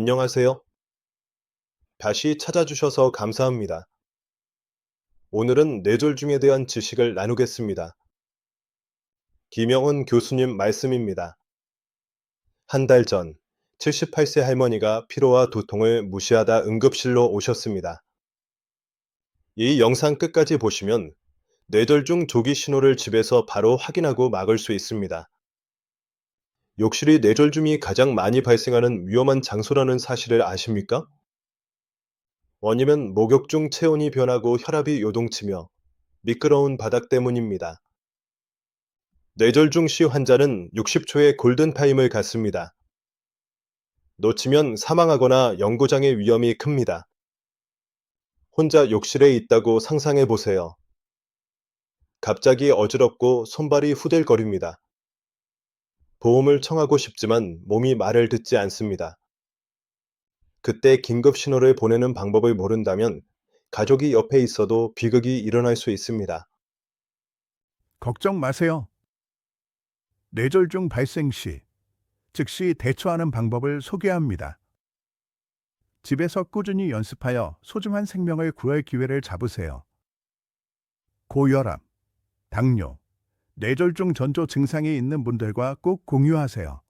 안녕하세요. 다시 찾아주셔서 감사합니다. 오늘은 뇌졸중에 대한 지식을 나누겠습니다. 김영훈 교수님 말씀입니다. 한 달 전 78세 할머니가 피로와 두통을 무시하다 응급실로 오셨습니다. 이 영상 끝까지 보시면 뇌졸중 조기 신호를 집에서 바로 확인하고 막을 수 있습니다. 욕실이 뇌졸중이 가장 많이 발생하는 위험한 장소라는 사실을 아십니까? 원인은 목욕 중 체온이 변하고 혈압이 요동치며 미끄러운 바닥 때문입니다. 뇌졸중 시 환자는 60초의 골든타임을 갖습니다. 놓치면 사망하거나 영구장애 위험이 큽니다. 혼자 욕실에 있다고 상상해 보세요. 갑자기 어지럽고 손발이 후들거립니다. 보험을 청하고 싶지만 몸이 말을 듣지 않습니다. 그때 긴급 신호를 보내는 방법을 모른다면 가족이 옆에 있어도 비극이 일어날 수 있습니다. 걱정 마세요. 뇌졸중 발생 시 즉시 대처하는 방법을 소개합니다. 집에서 꾸준히 연습하여 소중한 생명을 구할 기회를 잡으세요. 고혈압, 당뇨, 뇌졸중 전조 증상이 있는 분들과 꼭 공유하세요.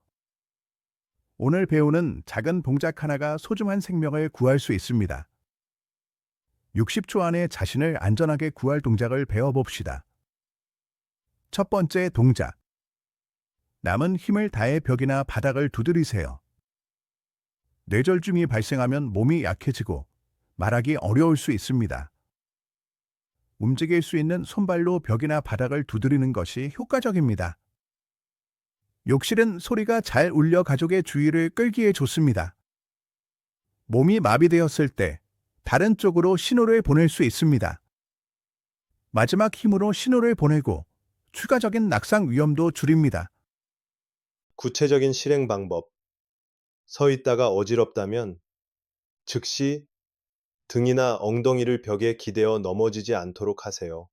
오늘 배우는 작은 동작 하나가 소중한 생명을 구할 수 있습니다. 60초 안에 자신을 안전하게 구할 동작을 배워봅시다. 첫 번째 동작. 남은 힘을 다해 벽이나 바닥을 두드리세요. 뇌졸중이 발생하면 몸이 약해지고 말하기 어려울 수 있습니다. 움직일 수 있는 손발로 벽이나 바닥을 두드리는 것이 효과적입니다. 욕실은 소리가 잘 울려 가족의 주의를 끌기에 좋습니다. 몸이 마비되었을 때 다른 쪽으로 신호를 보낼 수 있습니다. 마지막 힘으로 신호를 보내고 추가적인 낙상 위험도 줄입니다. 구체적인 실행 방법. 서 있다가 어지럽다면 즉시 등이나 엉덩이를 벽에 기대어 넘어지지 않도록 하세요.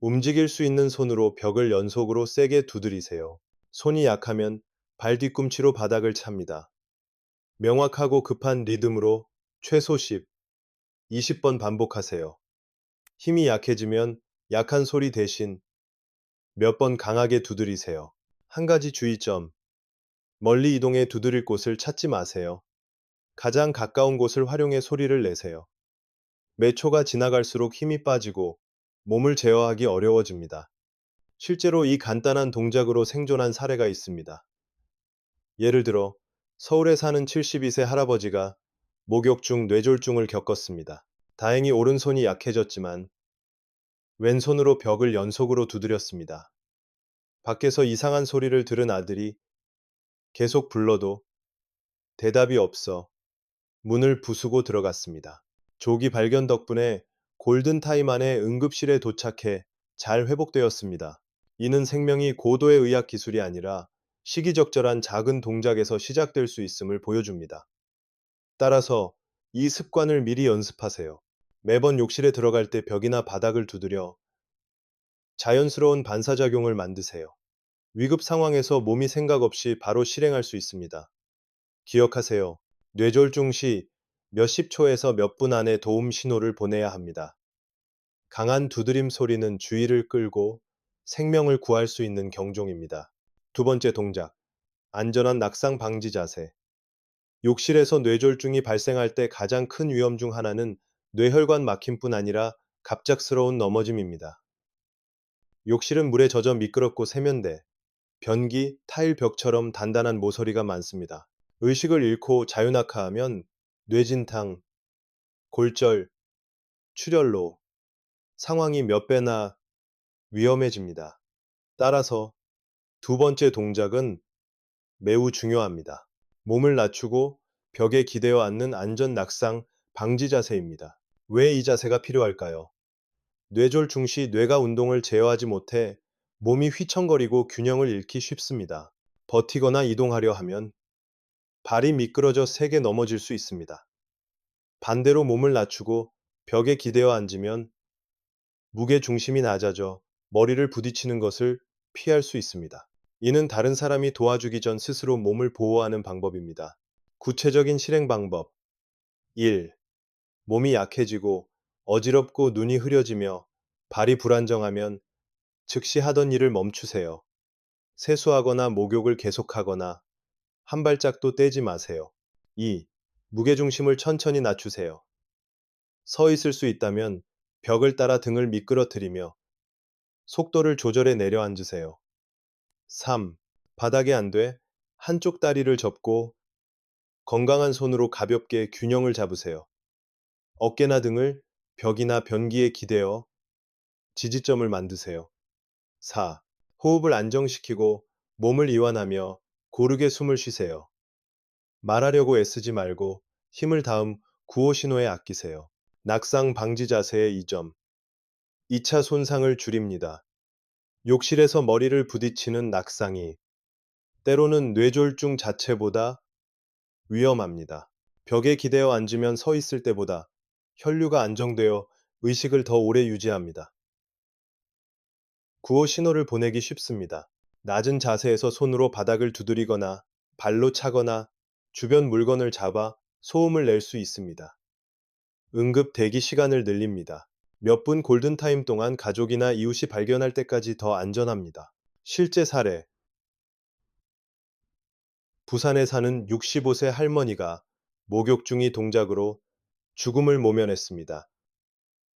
움직일 수 있는 손으로 벽을 연속으로 세게 두드리세요. 손이 약하면 발 뒤꿈치로 바닥을 찹니다. 명확하고 급한 리듬으로 최소 10, 20번 반복하세요. 힘이 약해지면 약한 소리 대신 몇 번 강하게 두드리세요. 한 가지 주의점. 멀리 이동해 두드릴 곳을 찾지 마세요. 가장 가까운 곳을 활용해 소리를 내세요. 매 초가 지나갈수록 힘이 빠지고 몸을 제어하기 어려워집니다. 실제로 이 간단한 동작으로 생존한 사례가 있습니다. 예를 들어 서울에 사는 72세 할아버지가 목욕 중 뇌졸중을 겪었습니다. 다행히 오른손이 약해졌지만 왼손으로 벽을 연속으로 두드렸습니다. 밖에서 이상한 소리를 들은 아들이 계속 불러도 대답이 없어 문을 부수고 들어갔습니다. 조기 발견 덕분에 골든타임 안에 응급실에 도착해 잘 회복되었습니다. 이는 생명이 고도의 의학 기술이 아니라 시기적절한 작은 동작에서 시작될 수 있음을 보여줍니다. 따라서 이 습관을 미리 연습하세요. 매번 욕실에 들어갈 때 벽이나 바닥을 두드려 자연스러운 반사작용을 만드세요. 위급 상황에서 몸이 생각 없이 바로 실행할 수 있습니다. 기억하세요. 뇌졸중 시 몇십 초에서 몇 분 안에 도움 신호를 보내야 합니다. 강한 두드림 소리는 주의를 끌고 생명을 구할 수 있는 경종입니다. 두 번째 동작. 안전한 낙상 방지 자세. 욕실에서 뇌졸중이 발생할 때 가장 큰 위험 중 하나는 뇌혈관 막힘뿐 아니라 갑작스러운 넘어짐입니다. 욕실은 물에 젖어 미끄럽고 세면대, 변기, 타일 벽처럼 단단한 모서리가 많습니다. 의식을 잃고 자유낙하하면 뇌진탕, 골절, 출혈로 상황이 몇 배나 위험해집니다. 따라서 두 번째 동작은 매우 중요합니다. 몸을 낮추고 벽에 기대어 앉는 안전 낙상 방지 자세입니다. 왜 이 자세가 필요할까요? 뇌졸중 시 뇌가 운동을 제어하지 못해 몸이 휘청거리고 균형을 잃기 쉽습니다. 버티거나 이동하려 하면 발이 미끄러져 세게 넘어질 수 있습니다. 반대로 몸을 낮추고 벽에 기대어 앉으면 무게 중심이 낮아져 머리를 부딪히는 것을 피할 수 있습니다. 이는 다른 사람이 도와주기 전 스스로 몸을 보호하는 방법입니다. 구체적인 실행 방법 1. 몸이 약해지고 어지럽고 눈이 흐려지며 발이 불안정하면 즉시 하던 일을 멈추세요. 세수하거나 목욕을 계속하거나 한 발짝도 떼지 마세요. 2. 무게중심을 천천히 낮추세요. 서 있을 수 있다면 벽을 따라 등을 미끄러뜨리며 속도를 조절해 내려앉으세요. 3. 바닥에 안 돼 한쪽 다리를 접고 건강한 손으로 가볍게 균형을 잡으세요. 어깨나 등을 벽이나 변기에 기대어 지지점을 만드세요. 4. 호흡을 안정시키고 몸을 이완하며 고르게 숨을 쉬세요. 말하려고 애쓰지 말고 힘을 다음 구호 신호에 아끼세요. 낙상 방지 자세의 2점. 2차 손상을 줄입니다. 욕실에서 머리를 부딪히는 낙상이 때로는 뇌졸중 자체보다 위험합니다. 벽에 기대어 앉으면 서 있을 때보다 혈류가 안정되어 의식을 더 오래 유지합니다. 구호 신호를 보내기 쉽습니다. 낮은 자세에서 손으로 바닥을 두드리거나 발로 차거나 주변 물건을 잡아 소음을 낼 수 있습니다. 응급 대기 시간을 늘립니다. 몇 분 골든타임 동안 가족이나 이웃이 발견할 때까지 더 안전합니다. 실제 사례 부산에 사는 65세 할머니가 목욕 중이 동작으로 죽음을 모면했습니다.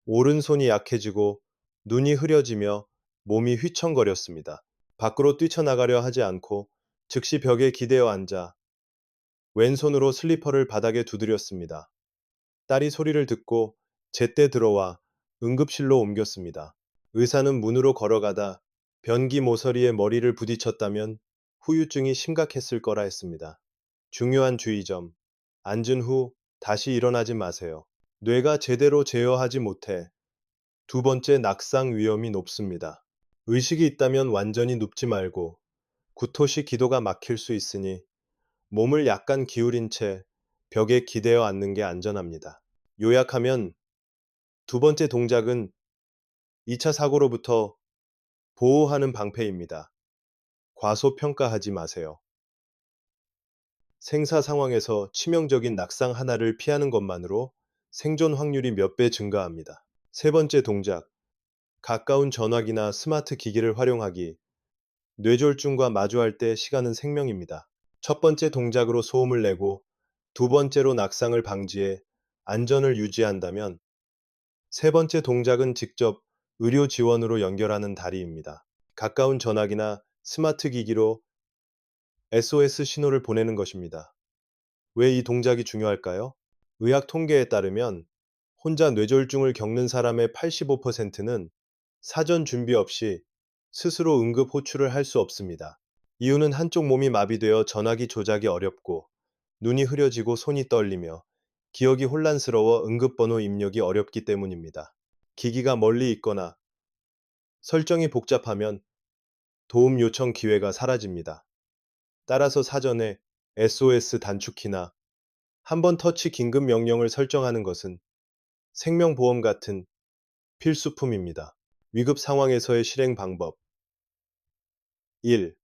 오른손이 약해지고 눈이 흐려지며 몸이 휘청거렸습니다. 밖으로 뛰쳐나가려 하지 않고 즉시 벽에 기대어 앉아 왼손으로 슬리퍼를 바닥에 두드렸습니다. 딸이 소리를 듣고 제때 들어와 응급실로 옮겼습니다. 의사는 문으로 걸어가다 변기 모서리에 머리를 부딪혔다면 후유증이 심각했을 거라 했습니다. 중요한 주의점. 앉은 후 다시 일어나지 마세요. 뇌가 제대로 제어하지 못해 두 번째 낙상 위험이 높습니다. 의식이 있다면 완전히 눕지 말고 구토시 기도가 막힐 수 있으니 몸을 약간 기울인 채 벽에 기대어 앉는 게 안전합니다. 요약하면 두 번째 동작은 2차 사고로부터 보호하는 방패입니다. 과소평가하지 마세요. 생사 상황에서 치명적인 낙상 하나를 피하는 것만으로 생존 확률이 몇 배 증가합니다. 세 번째 동작. 가까운 전화기나 스마트 기기를 활용하기. 뇌졸중과 마주할 때 시간은 생명입니다. 첫 번째 동작으로 소음을 내고 두 번째로 낙상을 방지해 안전을 유지한다면 세 번째 동작은 직접 의료 지원으로 연결하는 다리입니다. 가까운 전화기나 스마트 기기로 SOS 신호를 보내는 것입니다. 왜 이 동작이 중요할까요? 의학 통계에 따르면 혼자 뇌졸중을 겪는 사람의 85%는 사전 준비 없이 스스로 응급 호출을 할 수 없습니다. 이유는 한쪽 몸이 마비되어 전화기 조작이 어렵고 눈이 흐려지고 손이 떨리며 기억이 혼란스러워 응급번호 입력이 어렵기 때문입니다. 기기가 멀리 있거나 설정이 복잡하면 도움 요청 기회가 사라집니다. 따라서 사전에 SOS 단축키나 한 번 터치 긴급 명령을 설정하는 것은 생명보험 같은 필수품입니다. 위급 상황에서의 실행 방법 1.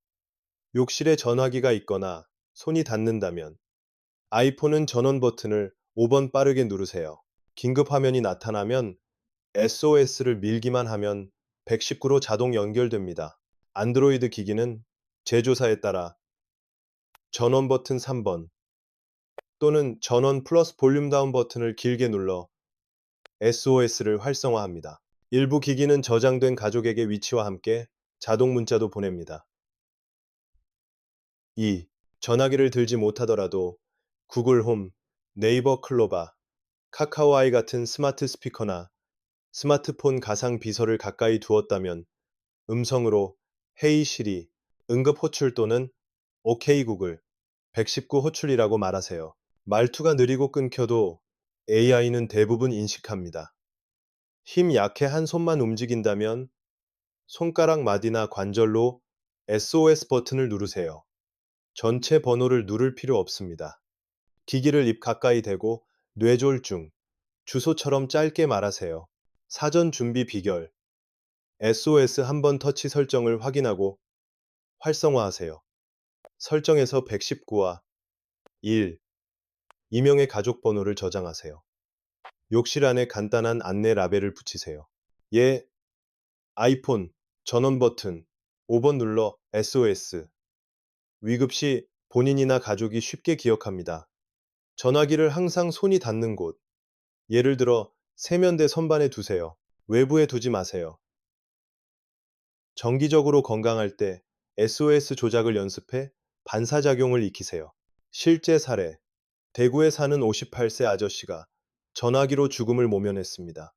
욕실에 전화기가 있거나 손이 닿는다면 아이폰은 전원 버튼을 5번 빠르게 누르세요. 긴급 화면이 나타나면 SOS를 밀기만 하면 119로 자동 연결됩니다. 안드로이드 기기는 제조사에 따라 전원 버튼 3번 또는 전원 플러스 볼륨 다운 버튼을 길게 눌러 SOS를 활성화합니다. 일부 기기는 저장된 가족에게 위치와 함께 자동 문자도 보냅니다. 2. 전화기를 들지 못하더라도 구글 홈, 네이버 클로바, 카카오 아이 같은 스마트 스피커나 스마트폰 가상 비서를 가까이 두었다면 음성으로 헤이 시리, 응급 호출 또는 오케이 구글, 119 호출이라고 말하세요. 말투가 느리고 끊겨도 AI는 대부분 인식합니다. 힘 약해 한 손만 움직인다면 손가락 마디나 관절로 SOS 버튼을 누르세요. 전체 번호를 누를 필요 없습니다. 기기를 입 가까이 대고 뇌졸중, 주소처럼 짧게 말하세요. 사전 준비 비결. SOS 한 번 터치 설정을 확인하고 활성화하세요. 설정에서 119와 1, 이명의 가족 번호를 저장하세요. 욕실 안에 간단한 안내 라벨을 붙이세요. 예, 아이폰, 전원 버튼, 5번 눌러 SOS. 위급 시 본인이나 가족이 쉽게 기억합니다. 전화기를 항상 손이 닿는 곳, 예를 들어 세면대 선반에 두세요. 외부에 두지 마세요. 정기적으로 건강할 때 SOS 조작을 연습해 반사작용을 익히세요. 실제 사례. 대구에 사는 58세 아저씨가 전화기로 죽음을 모면했습니다.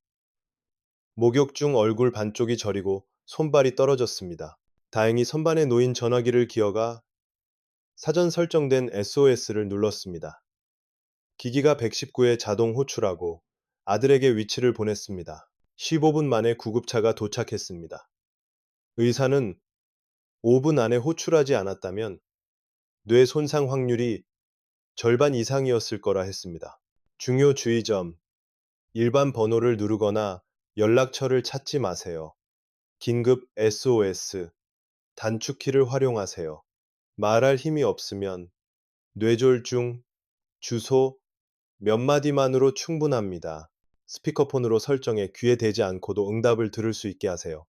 목욕 중 얼굴 반쪽이 저리고 손발이 떨어졌습니다. 다행히 선반에 놓인 전화기를 기어가 사전 설정된 SOS를 눌렀습니다. 기기가 119에 자동 호출하고 아들에게 위치를 보냈습니다. 15분 만에 구급차가 도착했습니다. 의사는 5분 안에 호출하지 않았다면 뇌 손상 확률이 절반 이상이었을 거라 했습니다. 중요 주의점. 일반 번호를 누르거나 연락처를 찾지 마세요. 긴급 SOS. 단축키를 활용하세요. 말할 힘이 없으면 뇌졸중, 주소, 몇 마디만으로 충분합니다. 스피커폰으로 설정해 귀에 대지 않고도 응답을 들을 수 있게 하세요.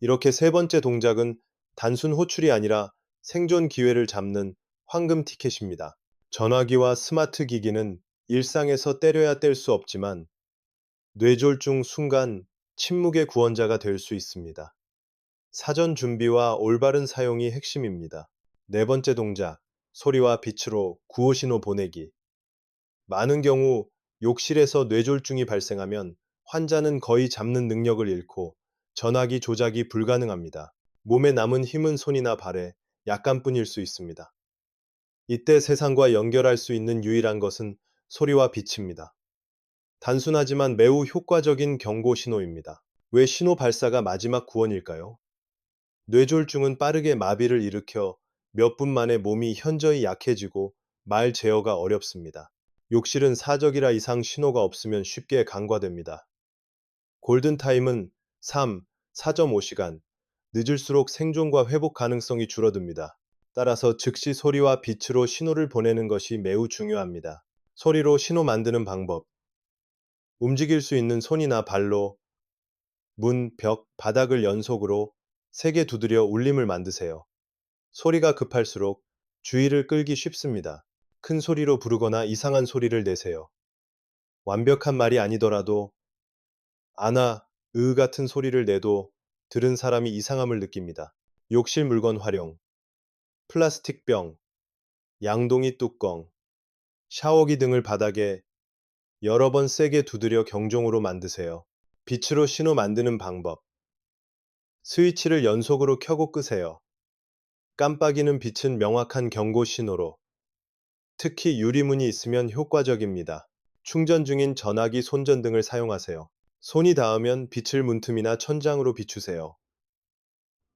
이렇게 세 번째 동작은 단순 호출이 아니라 생존 기회를 잡는 황금 티켓입니다. 전화기와 스마트 기기는 일상에서 때려야 뗄 수 없지만 뇌졸중 순간 침묵의 구원자가 될 수 있습니다. 사전 준비와 올바른 사용이 핵심입니다. 네 번째 동작, 소리와 빛으로 구호신호 보내기. 많은 경우 욕실에서 뇌졸중이 발생하면 환자는 거의 잡는 능력을 잃고 전화기 조작이 불가능합니다. 몸에 남은 힘은 손이나 발에 약간뿐일 수 있습니다. 이때 세상과 연결할 수 있는 유일한 것은 소리와 빛입니다. 단순하지만 매우 효과적인 경고 신호입니다. 왜 신호 발사가 마지막 구원일까요? 뇌졸중은 빠르게 마비를 일으켜 몇 분 만에 몸이 현저히 약해지고 말 제어가 어렵습니다. 욕실은 사적이라 이상 신호가 없으면 쉽게 간과됩니다. 골든타임은 3, 4.5시간, 늦을수록 생존과 회복 가능성이 줄어듭니다. 따라서 즉시 소리와 빛으로 신호를 보내는 것이 매우 중요합니다. 소리로 신호 만드는 방법. 움직일 수 있는 손이나 발로 문, 벽, 바닥을 연속으로 세게 두드려 울림을 만드세요. 소리가 급할수록 주의를 끌기 쉽습니다. 큰 소리로 부르거나 이상한 소리를 내세요. 완벽한 말이 아니더라도 아나, 으 같은 소리를 내도 들은 사람이 이상함을 느낍니다. 욕실 물건 활용. 플라스틱 병, 양동이 뚜껑, 샤워기 등을 바닥에 여러 번 세게 두드려 경종으로 만드세요. 빛으로 신호 만드는 방법. 스위치를 연속으로 켜고 끄세요. 깜빡이는 빛은 명확한 경고 신호로. 특히 유리문이 있으면 효과적입니다. 충전 중인 전화기 손전 등을 사용하세요. 손이 닿으면 빛을 문틈이나 천장으로 비추세요.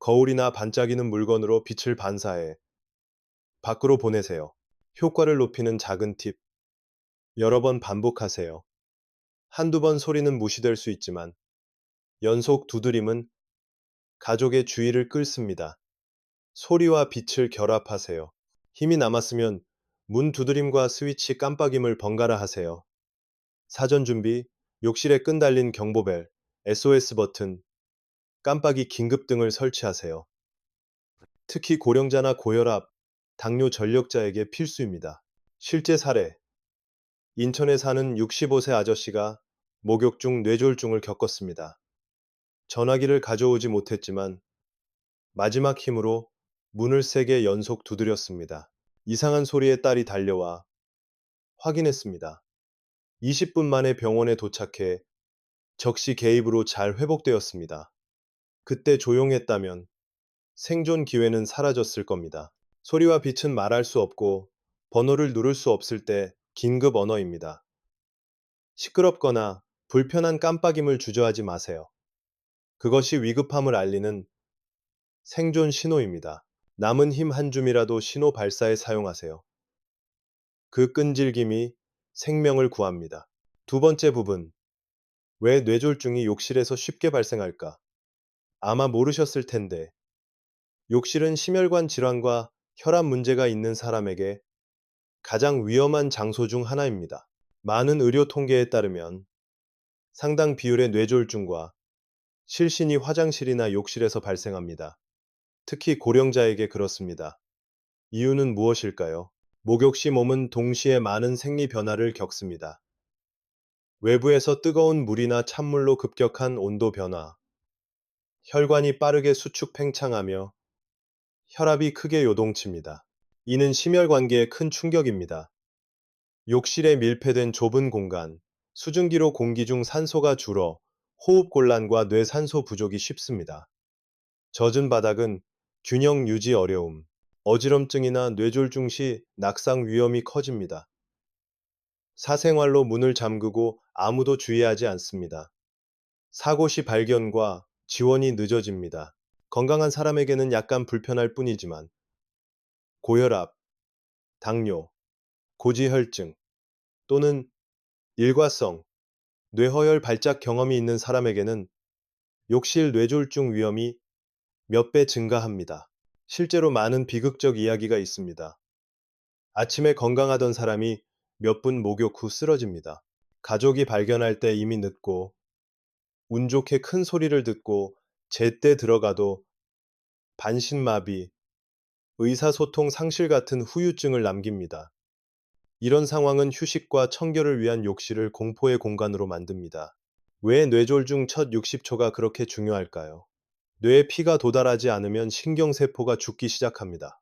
거울이나 반짝이는 물건으로 빛을 반사해 밖으로 보내세요. 효과를 높이는 작은 팁. 여러 번 반복하세요. 한두 번 소리는 무시될 수 있지만 연속 두드림은 가족의 주의를 끌습니다. 소리와 빛을 결합하세요. 힘이 남았으면 문 두드림과 스위치 깜빡임을 번갈아 하세요. 사전 준비, 욕실에 끈 달린 경보벨, SOS 버튼, 깜빡이 긴급 등을 설치하세요. 특히 고령자나 고혈압, 당뇨 전력자에게 필수입니다. 실제 사례. 인천에 사는 65세 아저씨가 목욕 중 뇌졸중을 겪었습니다. 전화기를 가져오지 못했지만 마지막 힘으로 문을 세게 연속 두드렸습니다. 이상한 소리에 딸이 달려와 확인했습니다. 20분 만에 병원에 도착해 적시 개입으로 잘 회복되었습니다. 그때 조용했다면 생존 기회는 사라졌을 겁니다. 소리와 빛은 말할 수 없고 번호를 누를 수 없을 때 긴급 언어입니다. 시끄럽거나 불편한 깜빡임을 주저하지 마세요. 그것이 위급함을 알리는 생존 신호입니다. 남은 힘 한 줌이라도 신호 발사에 사용하세요. 그 끈질김이 생명을 구합니다. 두 번째 부분. 왜 뇌졸중이 욕실에서 쉽게 발생할까? 아마 모르셨을 텐데. 욕실은 심혈관 질환과 혈압 문제가 있는 사람에게 가장 위험한 장소 중 하나입니다. 많은 의료 통계에 따르면 상당 비율의 뇌졸중과 실신이 화장실이나 욕실에서 발생합니다. 특히 고령자에게 그렇습니다. 이유는 무엇일까요? 목욕 시 몸은 동시에 많은 생리 변화를 겪습니다. 외부에서 뜨거운 물이나 찬물로 급격한 온도 변화, 혈관이 빠르게 수축 팽창하며 혈압이 크게 요동칩니다. 이는 심혈관계에 큰 충격입니다. 욕실에 밀폐된 좁은 공간, 수증기로 공기 중 산소가 줄어 호흡 곤란과 뇌산소 부족이 쉽습니다. 젖은 바닥은 균형 유지 어려움, 어지럼증이나 뇌졸중 시 낙상 위험이 커집니다. 사생활로 문을 잠그고 아무도 주의하지 않습니다. 사고 시 발견과 지원이 늦어집니다. 건강한 사람에게는 약간 불편할 뿐이지만 고혈압, 당뇨, 고지혈증 또는 일과성 뇌허혈 발작 경험이 있는 사람에게는 욕실 뇌졸중 위험이 몇 배 증가합니다. 실제로 많은 비극적 이야기가 있습니다. 아침에 건강하던 사람이 몇 분 목욕 후 쓰러집니다. 가족이 발견할 때 이미 늦고 운 좋게 큰 소리를 듣고 제때 들어가도 반신마비, 의사소통 상실 같은 후유증을 남깁니다. 이런 상황은 휴식과 청결을 위한 욕실을 공포의 공간으로 만듭니다. 왜 뇌졸중 첫 60초가 그렇게 중요할까요? 뇌에 피가 도달하지 않으면 신경세포가 죽기 시작합니다.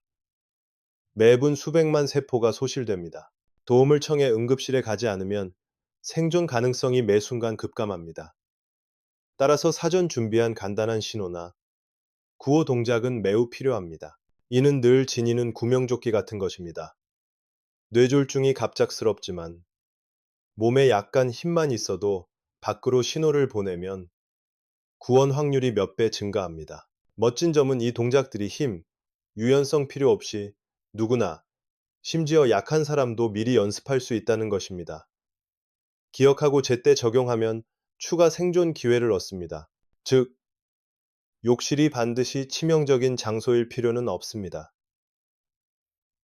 매분 수백만 세포가 소실됩니다. 도움을 청해 응급실에 가지 않으면 생존 가능성이 매 순간 급감합니다. 따라서 사전 준비한 간단한 신호나 구호 동작은 매우 필요합니다. 이는 늘 지니는 구명조끼 같은 것입니다. 뇌졸중이 갑작스럽지만 몸에 약간 힘만 있어도 밖으로 신호를 보내면 구원 확률이 몇 배 증가합니다. 멋진 점은 이 동작들이 힘, 유연성 필요 없이 누구나, 심지어 약한 사람도 미리 연습할 수 있다는 것입니다. 기억하고 제때 적용하면 추가 생존 기회를 얻습니다. 즉, 욕실이 반드시 치명적인 장소일 필요는 없습니다.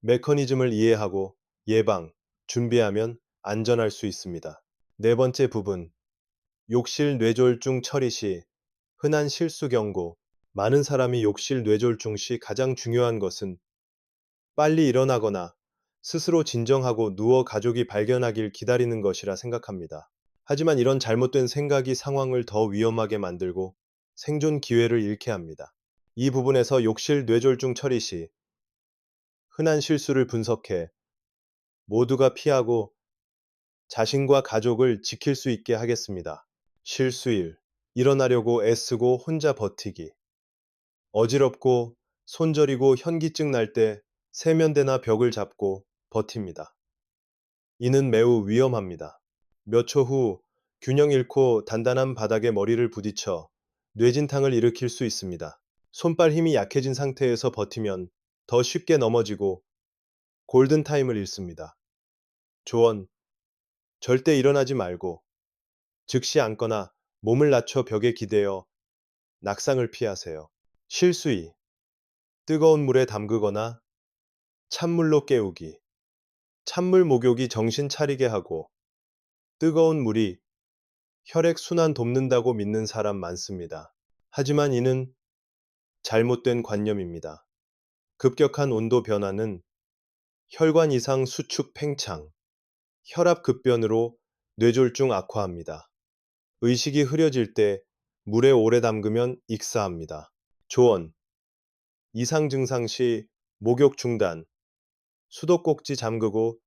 메커니즘을 이해하고 예방, 준비하면 안전할 수 있습니다. 네 번째 부분. 욕실 뇌졸중 처리 시 흔한 실수 경고. 많은 사람이 욕실 뇌졸중 시 가장 중요한 것은 빨리 일어나거나 스스로 진정하고 누워 가족이 발견하길 기다리는 것이라 생각합니다. 하지만 이런 잘못된 생각이 상황을 더 위험하게 만들고 생존 기회를 잃게 합니다. 이 부분에서 욕실 뇌졸중 처리 시 흔한 실수를 분석해 모두가 피하고 자신과 가족을 지킬 수 있게 하겠습니다. 실수 1. 일어나려고 애쓰고 혼자 버티기. 어지럽고 손저리고 현기증 날 때 세면대나 벽을 잡고 버팁니다. 이는 매우 위험합니다. 몇 초 후 균형 잃고 단단한 바닥에 머리를 부딪혀 뇌진탕을 일으킬 수 있습니다. 손발 힘이 약해진 상태에서 버티면 더 쉽게 넘어지고 골든타임을 잃습니다. 조언. 절대 일어나지 말고 즉시 앉거나 몸을 낮춰 벽에 기대어 낙상을 피하세요. 실수 2. 뜨거운 물에 담그거나 찬물로 깨우기. 찬물 목욕이 정신 차리게 하고 뜨거운 물이 혈액 순환 돕는다고 믿는 사람 많습니다. 하지만 이는 잘못된 관념입니다. 급격한 온도 변화는 혈관 이상 수축 팽창, 혈압 급변으로 뇌졸중 악화합니다. 의식이 흐려질 때 물에 오래 담그면 익사합니다. 조언. 이상 증상 시 목욕 중단, 수도꼭지 잠그고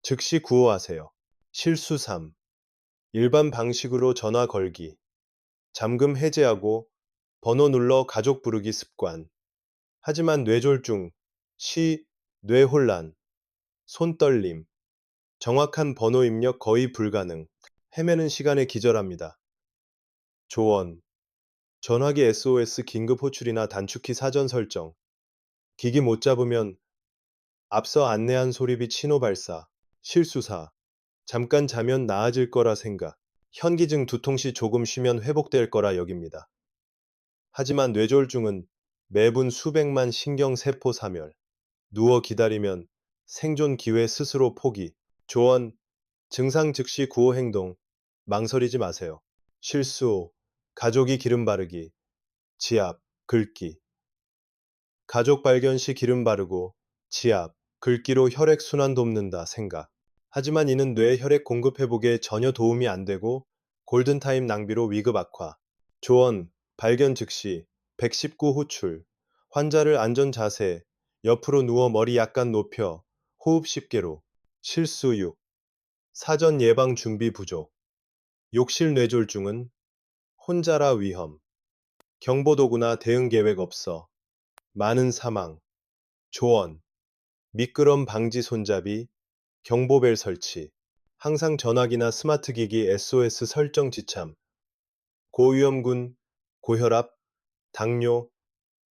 즉시 구호하세요. 실수 3. 일반 방식으로 전화 걸기. 잠금 해제하고 번호 눌러 가족 부르기 습관. 하지만 뇌졸중, 시, 뇌혼란, 손떨림, 정확한 번호 입력 거의 불가능. 헤매는 시간에 기절합니다. 조언. 전화기 SOS 긴급 호출이나 단축키 사전 설정. 기기 못 잡으면 앞서 안내한 소리빛 신호 발사. 실수사. 잠깐 자면 나아질 거라 생각. 현기증 두통 시 조금 쉬면 회복될 거라 여깁니다. 하지만 뇌졸중은 매분 수백만 신경세포 사멸. 누워 기다리면 생존 기회 스스로 포기. 조언, 증상 즉시 구호 행동. 망설이지 마세요. 실수, 가족이 기름 바르기, 지압, 긁기. 가족 발견 시 기름 바르고, 지압, 긁기로 혈액 순환 돕는다 생각. 하지만 이는 뇌 혈액 공급 회복에 전혀 도움이 안 되고 골든타임 낭비로 위급 악화. 조언, 발견 즉시 119 호출. 환자를 안전 자세, 옆으로 누워 머리 약간 높여 호흡 쉽게로. 실수 6. 사전 예방 준비 부족. 욕실 뇌졸중은 혼자라 위험. 경보도구나 대응 계획 없어. 많은 사망. 조언. 미끄럼 방지 손잡이, 경보벨 설치. 항상 전화기나 스마트 기기 SOS 설정 지참. 고위험군, 고혈압, 당뇨,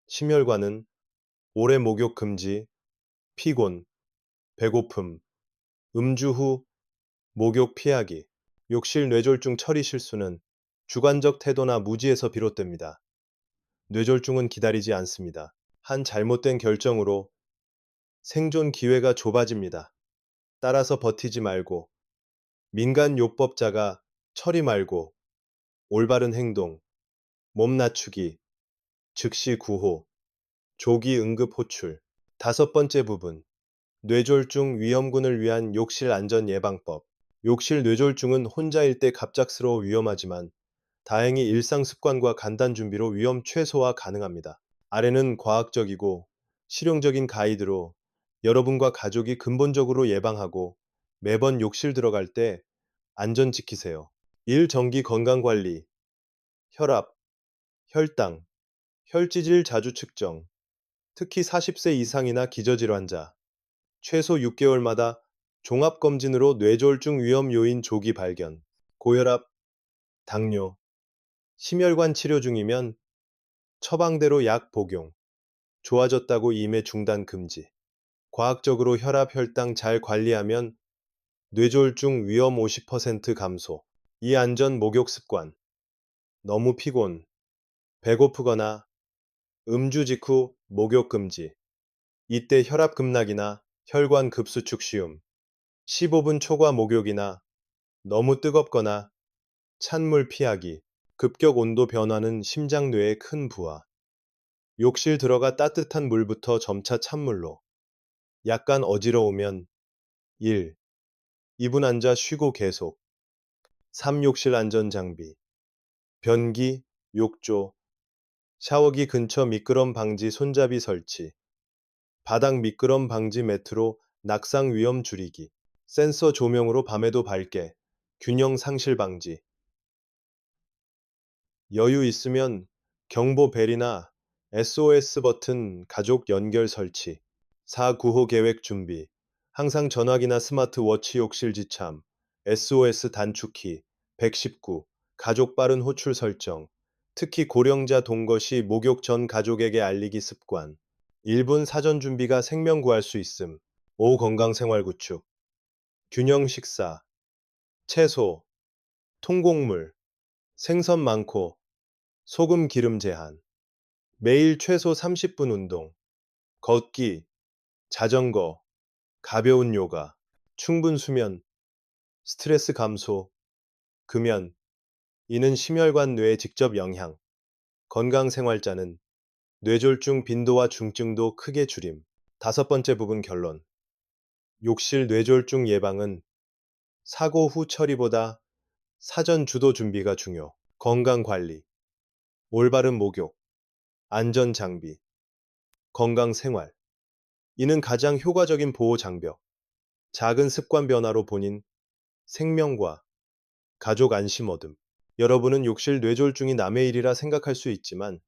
심혈관은 오래 목욕 금지, 피곤, 배고픔, 음주 후 목욕 피하기, 욕실 뇌졸중 처리 실수는 주관적 태도나 무지에서 비롯됩니다. 뇌졸중은 기다리지 않습니다. 한 잘못된 결정으로 생존 기회가 좁아집니다. 따라서 버티지 말고 민간 요법자가 처리 말고 올바른 행동, 몸 낮추기, 즉시 구호, 조기 응급 호출. 다섯 번째 부분. 뇌졸중 위험군을 위한 욕실 안전 예방법. 욕실 뇌졸중은 혼자일 때 갑작스러워 위험하지만 다행히 일상 습관과 간단 준비로 위험 최소화 가능합니다. 아래는 과학적이고 실용적인 가이드로 여러분과 가족이 근본적으로 예방하고 매번 욕실 들어갈 때 안전 지키세요. 1. 정기 건강 관리. 혈압, 혈당, 혈지질 자주 측정. 특히 40세 이상이나 기저질환자. 최소 6개월마다 종합검진으로 뇌졸중 위험 요인 조기 발견. 고혈압, 당뇨, 심혈관 치료 중이면 처방대로 약 복용. 좋아졌다고 임해 중단 금지. 과학적으로 혈압, 혈당 잘 관리하면 뇌졸중 위험 50% 감소. 이 안전 목욕 습관. 너무 피곤, 배고프거나 음주 직후 목욕 금지. 이때 혈압 급락이나 혈관 급수축 시움. 15분 초과 목욕이나 너무 뜨겁거나 찬물 피하기. 급격 온도 변화는 심장뇌에 큰 부하. 욕실 들어가 따뜻한 물부터 점차 찬물로. 약간 어지러우면 1. 2분 앉아 쉬고 계속. 3. 욕실 안전 장비. 변기, 욕조, 샤워기 근처 미끄럼 방지 손잡이 설치. 바닥 미끄럼 방지 매트로 낙상 위험 줄이기. 센서 조명으로 밤에도 밝게. 균형 상실 방지. 여유 있으면 경보 벨이나 SOS 버튼 가족 연결 설치. 4. 구호 계획 준비. 항상 전화기나 스마트워치 욕실 지참. SOS 단축키. 119. 가족 빠른 호출 설정. 특히 고령자 동거 시 목욕 전 가족에게 알리기 습관. 1분 사전 준비가 생명 구할 수 있음. 5. 건강 생활 구축. 균형 식사. 채소, 통곡물, 생선 많고 소금 기름 제한. 매일 최소 30분 운동. 걷기, 자전거, 가벼운 요가, 충분 수면, 스트레스 감소, 금연. 이는 심혈관 뇌에 직접 영향. 건강 생활자는 뇌졸중 빈도와 중증도 크게 줄임. 다섯 번째 부분 결론. 욕실 뇌졸중 예방은 사고 후 처리보다 사전 주도 준비가 중요. 건강 관리, 올바른 목욕, 안전 장비, 건강 생활. 이는 가장 효과적인 보호 장벽. 작은 습관 변화로 본인 생명과 가족 안심 얻음. 여러분은 욕실 뇌졸중이 남의 일이라 생각할 수 있지만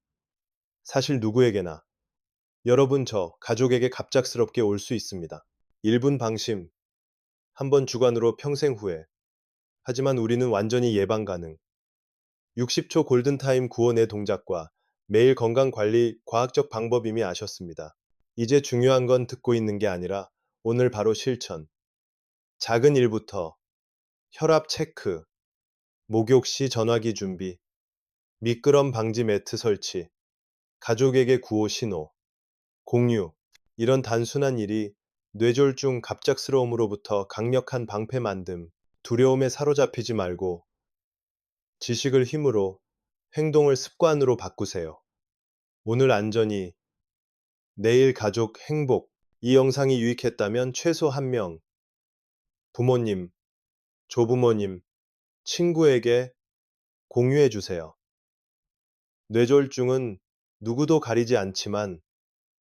사실 누구에게나 여러분 저 가족에게 갑작스럽게 올 수 있습니다. 1분 방심, 한 번 주관으로 평생 후회. 하지만 우리는 완전히 예방 가능. 60초 골든타임 구원의 동작과 매일 건강관리 과학적 방법 이미 아셨습니다. 이제 중요한 건 듣고 있는 게 아니라 오늘 바로 실천. 작은 일부터 혈압 체크, 목욕 시 전화기 준비, 미끄럼 방지 매트 설치, 가족에게 구호 신호, 공유. 이런 단순한 일이 뇌졸중 갑작스러움으로부터 강력한 방패 만듦. 두려움에 사로잡히지 말고 지식을 힘으로 행동을 습관으로 바꾸세요. 오늘 안전이 내일 가족 행복. 이 영상이 유익했다면 최소 한 명, 부모님, 조부모님, 친구에게 공유해 주세요. 뇌졸중은 누구도 가리지 않지만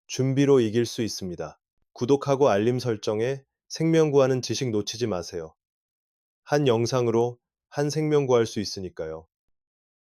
준비로 이길 수 있습니다. 구독하고 알림 설정에 생명 구하는 지식 놓치지 마세요. 한 영상으로 한 생명 구할 수 있으니까요.